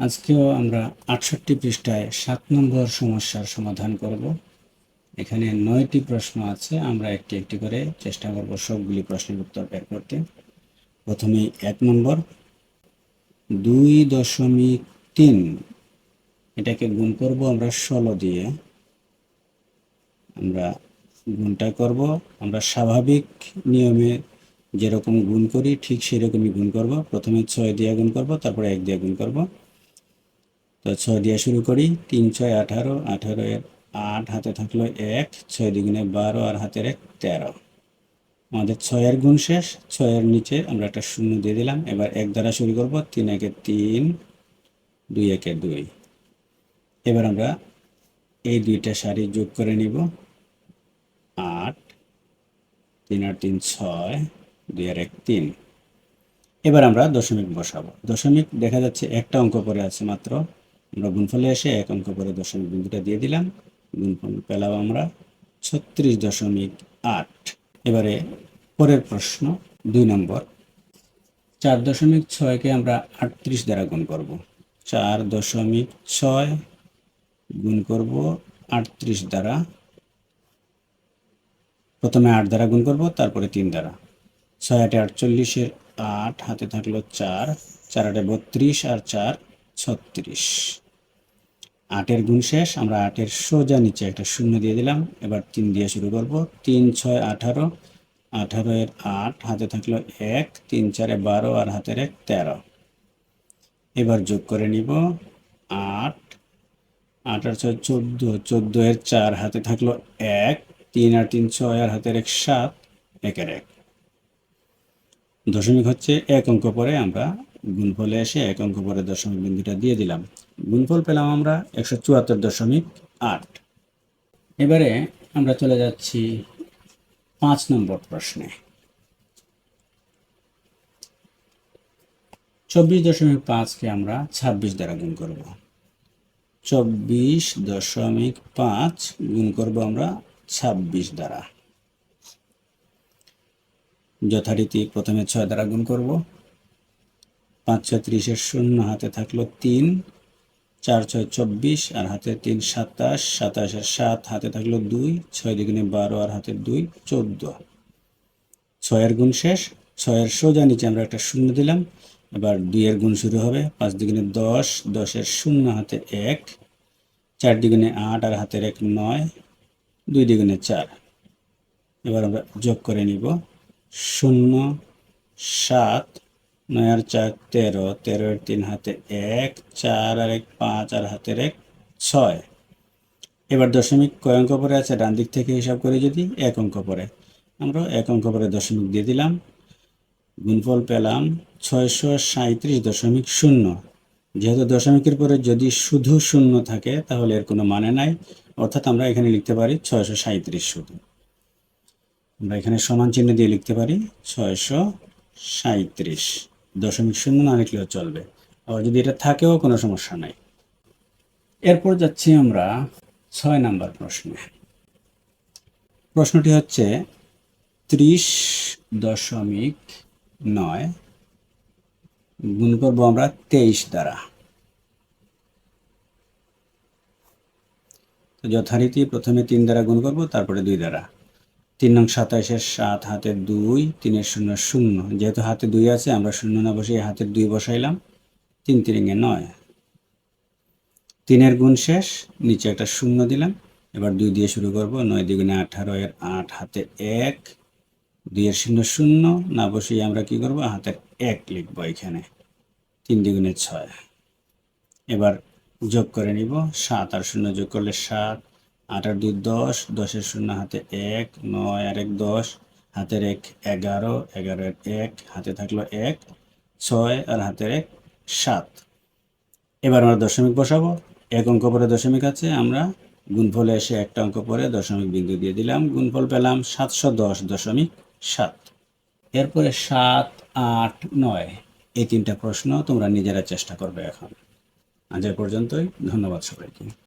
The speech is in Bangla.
আজকেও আমরা আটষট্টি পৃষ্ঠায় সাত নম্বর সমস্যার সমাধান করব। এখানে নয়টি প্রশ্ন আছে, আমরা একটি একটি করে চেষ্টা করব সবগুলি প্রশ্নের উত্তর বের করতে। প্রথমেই এক নম্বর, দুই দশমিক তিন, এটাকে গুণ করব আমরা ষোলো দিয়ে। আমরা গুণটা করব, আমরা স্বাভাবিক নিয়মে যেরকম গুণ করি ঠিক সেরকমই গুণ করব। প্রথমে ছয় দিয়ে গুণ করব, তারপরে এক দিয়ে গুণ করব। তো ছয় দিয়ে শুরু করি, তিন, ছয়, আঠারো আঠারো এর আট, হাতে থাকল এক, ছয় দ্বিগুণে বারো আর হাতের এক তেরো। আমাদের ছয়ের গুণ শেষ, ছয়ের নিচে আমরা একটা শূন্য দিয়ে দিলাম, এবার এক দ্বারা শুরু করব, তিন একে তিন, দুই একে দুই। এবার আমরা এই দুইটা সারি যোগ করে নিব, আট, তিন আর তিন ছয়, দুই আর এক তিন। এবার আমরা দশমিক বসাবো। দশমিক দেখা যাচ্ছে একটা অঙ্ক পরে আছে মাত্র আমরা গুণফলে এসে এক অঙ্ক পরে দশমিক বিন্দুটা দিয়ে দিলাম। গুণফল পেলাম আমরা ছত্রিশ দশমিক আট। এবারে পরের প্রশ্ন, দুই নম্বর। চার দশমিক ছয়কে আমরা আটত্রিশ দ্বারা গুণ করব। চার দশমিক ছয় গুণ করব আটত্রিশ দ্বারা। প্রথমে আট দ্বারা গুণ করব, তারপরে তিন দ্বারা। ছয় আটে আটচল্লিশের আট, হাতে থাকল চার। চার আটে বত্রিশ আর চার ছত্রিশ। আটের গুণ শেষ, আমরা আটের সোজা নিচে একটা শূন্য দিয়ে দিলাম। এবার তিন দিয়ে শুরু করব। তিন, ছয়, আঠারো। আঠারো এর আট, হাতে থাকল এক। তিন, চারে বারো আর হাতের এক, তেরো। এবার যোগ করে নিব আট। আট ছয়, চোদ্দ। চোদ্দ এর চার, হাতে থাকল এক। তিন আর তিন, ছয় আর হাতের এক, সাত, একের এক। দশমিক হচ্ছে এক অঙ্ক পরে আমরা গুণফলে এসে এক অঙ্ক পরে দশমিক বিন্দুটা দিয়ে দিলাম। গুণফল পেলাম আমরা একশো চুয়াত্তর দশমিক আট। এবারে আমরা চলে যাচ্ছি পাঁচ নম্বর প্রশ্নে। চব্বিশ দশমিক পাঁচকে আমরা ছাব্বিশ দ্বারা গুণ করব। চব্বিশ দশমিক পাঁচ গুণ করব আমরা ছাব্বিশ দ্বারা। যথারীতি প্রথমে ছয় দ্বারা গুণ করব। পাঁচ ছয় ত্রিশের শূন্য, হাতে থাকল তিন, চার ছয় চব্বিশ, আর হাতে তিন সাতাশ, সাতাশের সাত, হাতে থাকল দুই, ছয় দ্বিগুণে বারো, আর হাতে দুই চোদ্দ। ছয়ের গুণ শেষ, ছয়ের সোজা নিচে আমরা একটা শূন্য দিলাম, এবার দুইয়ের গুণ শুরু হবে, পাঁচ দ্বিগুণে দশ, দশের শূন্য, হাতে এক, চার দ্বিগুণে আট, আর হাতের এক নয়, দুই দ্বিগুণে চার। এবার আমরা যোগ করে নিব, শূন্য, সাত নয় আর চার, তেরো তেরোর তিন হাতে এক, চার আর এক, পাঁচ আর হাতের এক, ছয়। এবার দশমিক কয় অঙ্ক পরে আছে? ডান দিক থেকে হিসাব করে যদি এক অঙ্ক পরে। আমরা এক অঙ্ক পরে দশমিক দিয়ে দিলাম। গুণফল পেলাম ছয়শো সাঁত্রিশ দশমিক শূন্য। যেহেতু দশমিকের পরে যদি শুধু শূন্য থাকে, তাহলে এর কোনো মানে নাই। অর্থাৎ আমরা এখানে লিখতে পারি ছয়শো সাঁত্রিশ শুধু। আমরা এখানে সমান চিহ্ন দিয়ে লিখতে পারি ছয়শো সাঁত্রিশ দশমিক শূন্য না লিখলেও চলবে। আবার যদি এটা থাকেও কোনো সমস্যা নাই। এরপর যাচ্ছি আমরা ছয় নাম্বার প্রশ্নে। প্রশ্নটি হচ্ছে, ত্রিশ দশমিক নয় গুণ করব আমরা তেইশ দ্বারা। যথারীতি প্রথমে তিন দ্বারা গুণ করব, তারপরে দুই দ্বারা। তিন নং সাতাশের সাত হাতে দুই, তিনের শূন্য শূন্য। যেহেতু হাতে দুই আছে, আমরা শূন্য না বসিয়ে হাতের দুই বসাইলাম। তিন তিরিঙে নয়। তিনের গুণ শেষ, নিচে একটা শূন্য দিলাম। এবার দুই দিয়ে শুরু করব। নয় দ্বিগুণে আঠারো এর আট, হাতে এক। দুইয়ের শূন্য শূন্য, না বসিয়ে আমরা কি করব? হাতের এক লিখব এখানে। তিন দ্বিগুণে ছয়। এবার যোগ করে নিব। সাত আর শূন্য যোগ করলে সাত। আট আর দুই দশ, দশের শূন্য হাতে এক, নয় আর এক দশ, হাতের এক এগারো এগারোর এক, হাতে থাকল এক, ছয় আর হাতের এক সাত। এবার আমরা দশমিক বসাবো। এক অঙ্ক পরে দশমিক আছে, আমরা গুণফলে এসে একটা অঙ্ক পরে দশমিক বিন্দু দিয়ে দিলাম, গুণফল পেলাম সাতশো দশ দশমিক সাত। এরপরে সাত, আট, নয়, এই তিনটা প্রশ্ন তোমরা নিজেরা চেষ্টা করবে এখন। আজ পর্যন্তই, ধন্যবাদ সবাইকে।